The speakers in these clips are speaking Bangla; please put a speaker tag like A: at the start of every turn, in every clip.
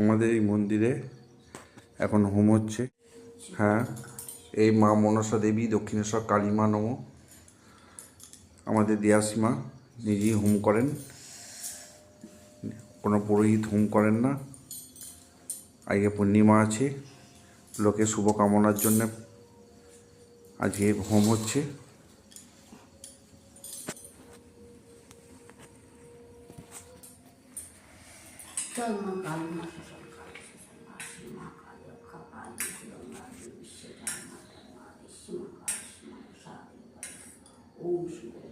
A: আমাদের এই মন্দিরে এখন হোম হচ্ছে হ্যাঁ এই মা মনসা দেবী, দক্ষিণেশ্বর কালীমা নম, আমাদের দিয়াসীমা নিজেই হোম করেন। কোনো পুরোহিত হোম করেন না। আজকে পূর্ণিমা আছে, লোকের শুভকামনার জন্য আজকে হোম হচ্ছে।
B: জয় মা hoje.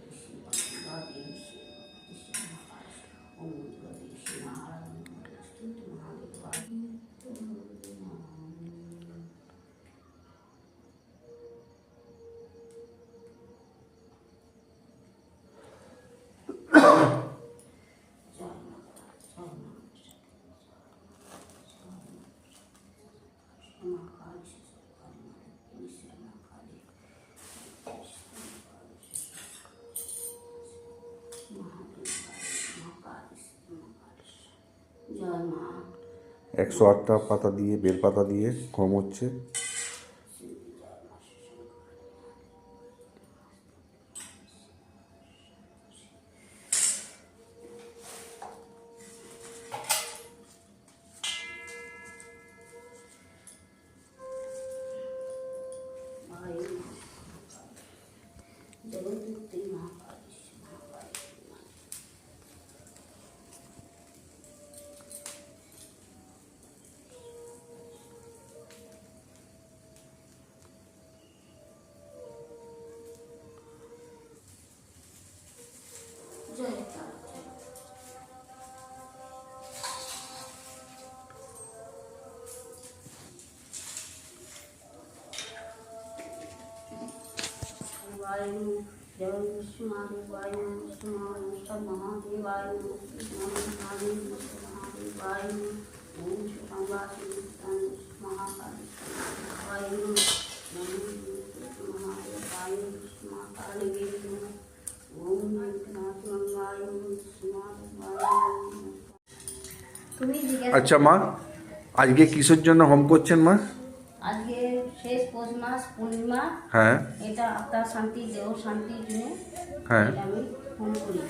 A: একশো আটটা পাতা দিয়ে বেলপাতা দিয়ে ঘম হচ্ছে।
B: महादेवाय नमः महादेव महादेवाय ओम शिवावासि महाकाली वायु महादेवाय महाकाली ओम नाथ मंगाय তুমি জিজ্ঞাসা
A: আচ্ছা মা আজকে কিসের জন্য হোম করছেন মা
B: আজকে শেষ পৌষ মাস পূর্ণিমা
A: হ্যাঁ।
B: এটা শান্তি দেহ শান্তির জন্য
A: হ্যাঁ।
B: আমি ফোন করি।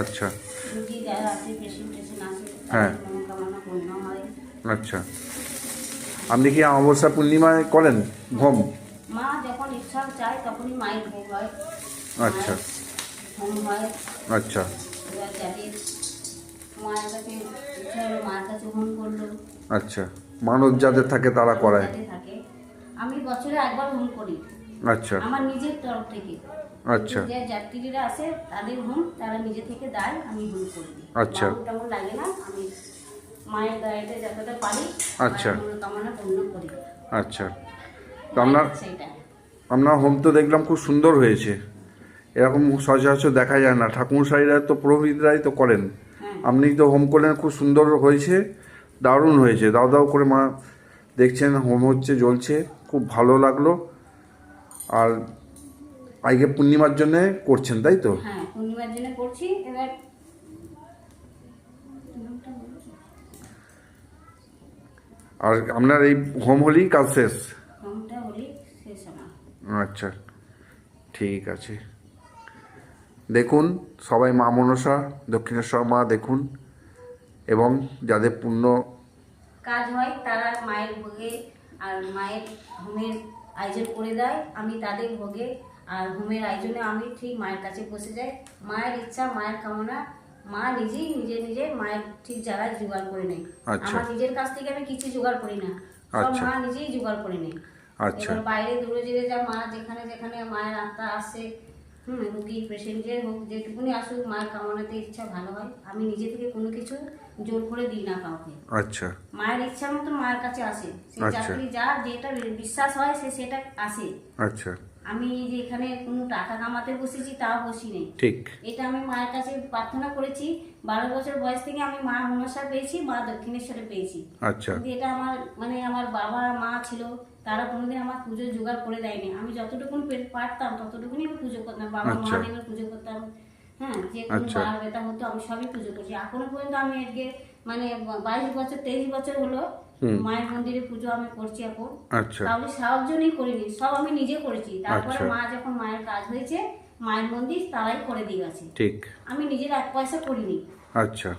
A: আচ্ছা।
B: রুগী যারা আছে পেশেন্ট টেশেন্ট
A: হ্যাঁ।
B: তাদের মনোকামনা পূর্ণ হয়।
A: আচ্ছা। আপনি কি অমাবস্যা পূর্ণিমায় করেন হোম?
B: মা যখন ইচ্ছা চায় তখনই মায়ের ভোগ হয়।
A: আচ্ছা।
B: হোম হয়।
A: আচ্ছা।
B: যাদের মায়ের কাছে ইচ্ছা হলো মায়ের কাছে হোম করল।
A: আচ্ছা। মানত যাদের থাকে তারা করায়
B: থাকে। আমি বছরে একবার হোম করি।
A: আচ্ছা।
B: আমার নিজের তরফ থেকে।
A: আচ্ছা।
B: যে যাত্রীরা আছে তাদের হোম তারা নিজে থেকে দেয় আমি হোম করে
A: আচ্ছা।
B: তেমন লাগে না আমি মায়ের দয়াতে যতটা পারি
A: আচ্ছা।
B: মনোকামনা পূর্ণ করি।
A: আচ্ছা। তো আপনার আপনার হোম তো দেখলাম খুব সুন্দর হয়েছে। এরকম সচরাচর দেখা যায় না। ঠাকুরসাইরা তো পুরোহিতরাই তো করেন।
B: হ্যাঁ।
A: আপনি তো হোম করলেন খুব সুন্দর হয়েছে দারুণ হয়েছে। দাও দাও করে মা দেখছেন হোম হচ্ছে জ্বলছে। খুব ভালো লাগল। আর আজকে পূর্ণিমার জন্যে করছেন তাই তো?
B: হ্যাঁ পূর্ণিমার জন্য করছি। এবার
A: আর আপনার এই হোম শেষ?
B: হলি শেষ আমার
A: আচ্ছা ঠিক আছে। দেখুন সবাই মা মনসা দক্ষিণেশ্বর মা দেখুন এবং যাদের পুণ্য
B: কাজ হয় তারা মায়ের ভোগে আর মায়ের হোমের আয়োজন করে দেয় আমি তাদের ভোগে। আর হোমের আয়োজনে আমি ঠিক মায়ের কাছে বসে যাই। মায়ের ইচ্ছা মায়ের কামনা মা নিজেই নিজে নিজে মায়ের ঠিক জায়গায় জোগাড় করে নেয়।
A: আচ্ছা।
B: আমার নিজের কাছ থেকে আমি কিছু জোগাড় করি না।
A: আচ্ছা।
B: মা নিজেই জোগাড় করে নেয়।
A: আচ্ছা।
B: বাইরে দূরে দূরে যা মা যেখানে যেখানে মায়ের আত্মা আসে হুম রুগী পেশেন্ট যে হোক যেটুকুনি আসুক মার কামনাতে ইচ্ছা ভালো হয়। আমি নিজে থেকে কোনো কিছু জোর করে দিই না কাউকে।
A: আচ্ছা।
B: মায়ের ইচ্ছা মতো মার কাছে আসে। সে
A: আচ্ছা।
B: চাকরি যা যেটা বিশ্বাস হয় সে সেটা আসে।
A: আচ্ছা।
B: আমি যে এখানে কোনো টাকা কামাতে বসেছি তাও বসি নেই
A: ঠিক।
B: এটা আমি মায়ের কাছে প্রার্থনা করেছি। বারো বছর বয়স থেকে আমি মা মনসা পেয়েছি মা দক্ষিণেশ্বরে পেয়েছি।
A: আচ্ছা।
B: কিন্তু এটা আমার মানে আমার বাবা মা ছিল তারা কোনোদিন আমার পুজো জোগাড় করে দেয়নি। আমি যতটুকু পারতাম ততটুকুনি আমি পুজো করতাম বাবা
A: আচ্ছা।
B: মহাদেবের পুজো করতাম। হ্যাঁ যে কোনো
A: আচ্ছা।
B: বার ব্যথা হতো আমি সবই পুজো করছি। এখনও পর্যন্ত আমি আজকে মানে বাইশ বছর তেইশ বছর হলো মায়ের মন্দিরে পুজো আমি করছি এখন।
A: আচ্ছা।
B: তাহলে সাহায্যই করিনি সব আমি নিজে করেছি। তারপরে
A: আচ্ছা।
B: মা যখন মায়ের কাজ হয়েছে মায়ের মন্দির তারাই করে দিয়ে গেছে।
A: ঠিক।
B: আমি নিজের এক পয়সা করিনি।
A: আচ্ছা।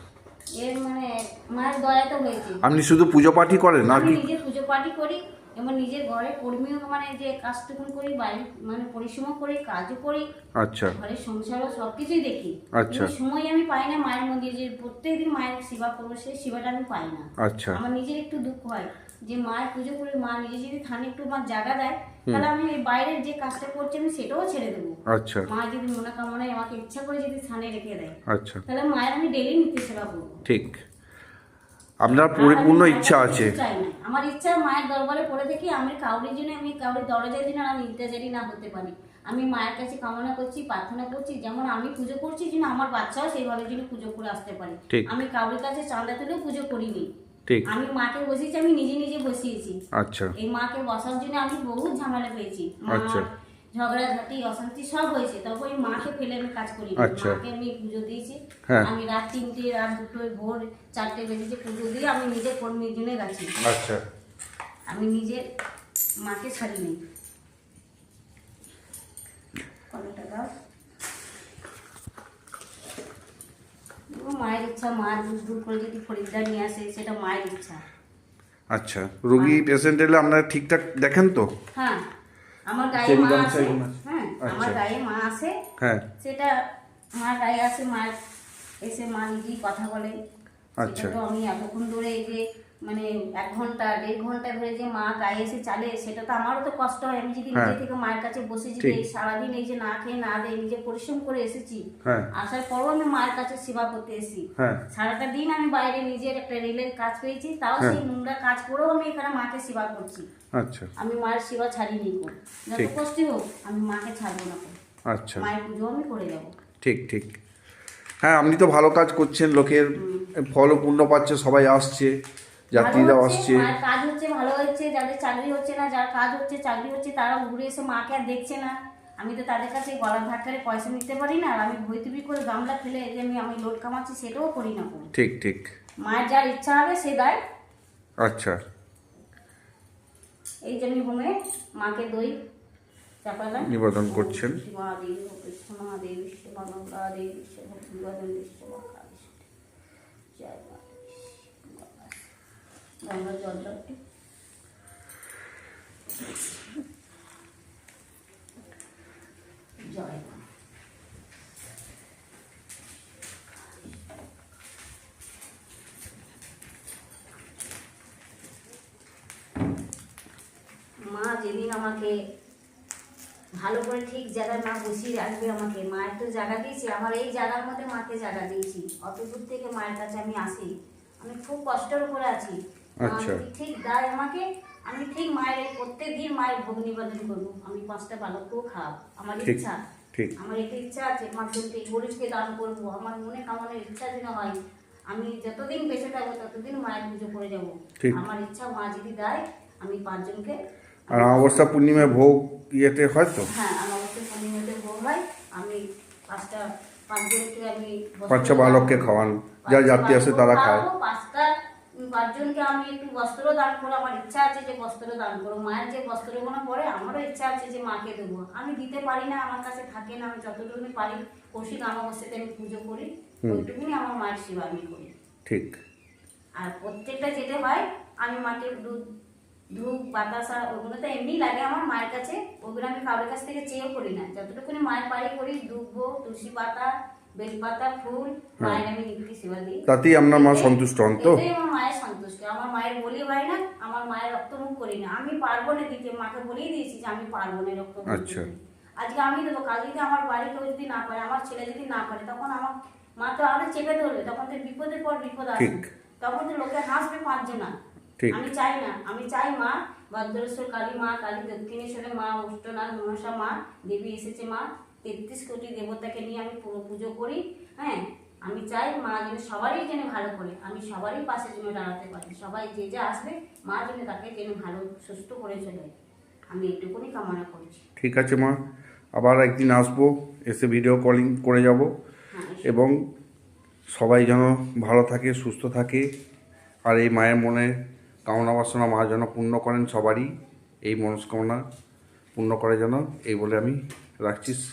B: এর মানে মায়ের দয়াতে হয়েছে।
A: আপনি শুধু পুজো পাঠই করেন
B: আমি
A: নাকি?
B: নিজে পুজো পাঠই করি। এবং নিজের ঘরে কর্মীও মানে যে কাজটুকুন করি বাইরে মানে পরিশ্রম করি কাজও করি
A: আচ্ছা।
B: ঘরের সংসারও সবকিছুই দেখি।
A: আচ্ছা।
B: সময় আমি পাই না মায়ের মন্দিরে যে প্রত্যেকদিন মায়ের সেবা করব সেই সেবাটা আমি পাই না।
A: আচ্ছা।
B: আমার নিজের একটু দুঃখ হয় যে মায়ের পুজো করে মা নিজে যদি থানে একটু আমার জায়গা দেয় তাহলে আমি এই বাইরের যে কাজটা করছি আমি সেটাও ছেড়ে দেবো।
A: আচ্ছা।
B: মা যদি মনে কামনায় আমাকে ইচ্ছা করে যদি থানে রেখে দেয়
A: আচ্ছা।
B: তাহলে মায়ের আমি ডেলি নিতে সেবা করব।
A: ঠিক। আপনার পরিপূর্ণ ইচ্ছা আছে।
B: আমার ইচ্ছা মায়ের দরবারে পড়ে দেখি আমি কাউরির জন্য আমি কাউরির দরজার জন্য আমি ইন্তেজারি না হতে পারি। আমি মায়ের কাছে কামনা করছি প্রার্থনা করছি যেমন আমি পুজো করছি যেন আমার বাচ্চাও সেইভাবে যেন পুজো করে আসতে পারে। আমি কাউরির কাছে চাঁদা তুলেও পুজো করিনি।
A: ঠিক।
B: আমি মাকে বসিয়েছি আমি নিজে নিজে বসিয়েছি।
A: আচ্ছা।
B: এই মাকে বসার জন্য আমি বহুত ঝামেলা পেয়েছি।
A: আচ্ছা।
B: ঝগড়াঝাটি অশান্তি সব হয়েছে। তবে ওই মাকে ফেলে আমি কাজ করি
A: আচ্ছা।
B: মাকে আমি পুজো দিয়েছি।
A: হ্যাঁ।
B: আমি রাত তিনটে রাত দুটোয় ভোর চারটে বেজেছে পুজো দিয়ে আমি নিজে কর্মীর জন্য গেছি
A: আচ্ছা।
B: আমি নিজে মাকে ছাড়ি নেই কতটা ও মায়ের ইচ্ছা মা দূর দূর করে যদি খরিদ্দার নিয়ে আসে সেটা মায়ের ইচ্ছা।
A: আচ্ছা। রোগী পেশেন্ট এলে আপনারা ঠিকঠাক দেখেন তো?
B: হ্যাঁ। আমার গায়ে মা আছে হ্যাঁ আমার
A: আচ্ছা।
B: গায়ে মা আছে
A: হ্যাঁ
B: সেটা আমার গায়ে আসে মা এসে মা নিজেই কথা বলে
A: আচ্ছা।
B: তো আমি এতক্ষণ ধরে এই যে মানে এক ঘণ্টা দেড় ঘণ্টা ধরে যে মা গায়ে এসে চালে সেটা তো আমারও তো কষ্ট হয়। আমি যদি নিজে
A: হ্যাঁ।
B: থেকে মায়ের কাছে বসে যদি সারাদিন এই যে না খেয়ে না দেয় নিজে পরিশ্রম করে এসেছি
A: হ্যাঁ।
B: আসার পরও আমি মায়ের কাছে সেবা করতে এসেছি।
A: হ্যাঁ।
B: সারাটা দিন আমি বাইরে নিজের একটা রেলের কাজ পেয়েছি তাও। সেই নোংরা কাজ করেও আমি এখানে মাকে সেবা করছি।
A: আচ্ছা।
B: আমি মায়ের সেবা ছাড়িনি যত। কষ্টই হোক আমি মাকে ছাড়বো না
A: আচ্ছা।
B: মায়ের পুজো আমি করে যাব।
A: ঠিক ঠিক। হ্যাঁ আপনি তো ভালো কাজ করছেন লোকের ফলও পূর্ণ পাচ্ছে সবাই আসছে। যাত্রীরাও আসছে
B: কাজ হচ্ছে ভালো হচ্ছে যাদের চাকরি হচ্ছে না যার কাজ হচ্ছে চাকরি হচ্ছে তারা ঘুরে এসে মাকে আর দেখছে না। আমি তো তাদের কাছে গলা ভাত করে পয়সা নিতে পারি না আর আমি ভৈতবি করে গামলা ফেলে যে আমি আমি লোড কামাচ্ছি সেটাও করি না কোন।
A: ঠিক ঠিক।
B: মায়ের যার ইচ্ছা হবে সে দেয়।
A: আচ্ছা।
B: এই যে আমি হোমে মাকে দই চাপালাম।
A: নিবেদন করছেন।
B: মহাদেবী শিবানন্দা দেবী শিবানন্দ জয় মা গঙ্গা জল দাও একটু। জয় মা। মা যেদিন আমাকে ভালো করে ঠিক জায়গায় মা বসিয়ে রাখবে আমাকে, মায়ের তো জায়গা দিয়েছি, আমার এই জায়গার মধ্যে মাকে জায়গা দিয়েছি। অত দূর থেকে মায়ের কাছে আমি আসি। আমি খুব কষ্টের উপরে আছি।
A: আচ্ছা।
B: ঠিক দেয় আমাকে আমি ঠিক মায়ের প্রত্যেক দিন মায়ের ভোগ নিবেদন করব। আমি পাঁচটা বালককেও খাওয়াবো আমার ইচ্ছা
A: ঠিক।
B: আমার একটা ইচ্ছা আছে গরিবকে দান করব। আমার মনে কামনের ইচ্ছা যেন হয় আমি যতদিন বেঁচে থাকব ততদিন মায়ের পুজো করে যাব। আমার ইচ্ছা মা যদি দেয় আমি পাঁচজনকে
A: আর অমাবস্যা পূর্ণিমায় ভোগ ইয়েতে হয় তো?
B: হ্যাঁ আমার হচ্ছে পূর্ণিমাতে ভোগ হয়। আমি পাঁচটা পাঁচজনকে আমি
A: পাঁচটা বালককে খাওয়ান। যারা যাত্রী আসে তারা খায়।
B: পাঁচটা পাঁচজনকে আমি একটু বস্ত্র দান করব আমার ইচ্ছা আছে যে বস্ত্র দান করব। মায়ের যে বস্ত্রগুলো পরে আমারও ইচ্ছা আছে যে মাকে দেবো। আমি দিতে পারি না আমার কাছে থাকে না আমি যতটুকুনি পারি কৌশিক অমাবস্যাতে আমি পুজো করি ওইটুকুনি আমার মায়ের সেবা আমি করি।
A: ঠিক।
B: আর প্রত্যেকটা যেতে হয় আমি মাকে দুধ ধূপ বাতাসা ওগুলো তো এমনি লাগে আমার মায়ের কাছে ওগুলো আমি কারোর কাছ থেকে চেয়েও করি না। যতটুকুনি মায়ের বাড়ি করি দুব্ব তুলসী পাতা বেলপাতা ফুল মায়ের আমি নিত্যি সেবা দিই।
A: তাতেই আপনার মা সন্তুষ্ট হন তো
B: এটাই আমার মায়ের সন্তুষ্ট। আমার মায়ের বলি হয় না আমার মায়ের রক্তমুখ করি না। আমি পারব না দিতে মাকে বলেই দিয়েছি যে আমি পারব না রক্ত
A: আচ্ছা।
B: আজকে আমি দেবো কাল যদি আমার বাড়ি কেউ যদি না পারে আমার ছেলে যদি না পারে তখন আমার মা তো আরও চেপে ধরবে তখন তো বিপদের পর বিপদ আসবে। তখন তো লোকে হাসবে পাঁচজন আমি চাই না আমি চাই মা ভদ্রেশ্বর কালী মা কালী দক্ষিণেশ্বরের মা অষ্টনাথ মনসা মা দেবী এসেছে মা তেত্রিশ কোটি দেবতাকে নিয়ে আমি পুরো পুজো করি হ্যাঁ? আমি চাই মা যেন সবারই যেন ভালো করে আমি সবারই পাশে যেন দাঁড়াতে পারি সবাই যে যে আসবে মা যেন তাকে যেন ভালো সুস্থ করে চলে। আমি এটুকুনি কামনা করছি।
A: ঠিক আছে মা আবার একদিন আসব এসে ভিডিও কলিং করে যাব।
B: হ্যাঁ
A: এবং সবাই যেন ভালো থাকে সুস্থ থাকে আর এই মায়ের মনে কামনা বাসনা মা যেন পূর্ণ করেন সবারই এই মনস্কামনা পূর্ণ করে যেন এই বলে আমি Latis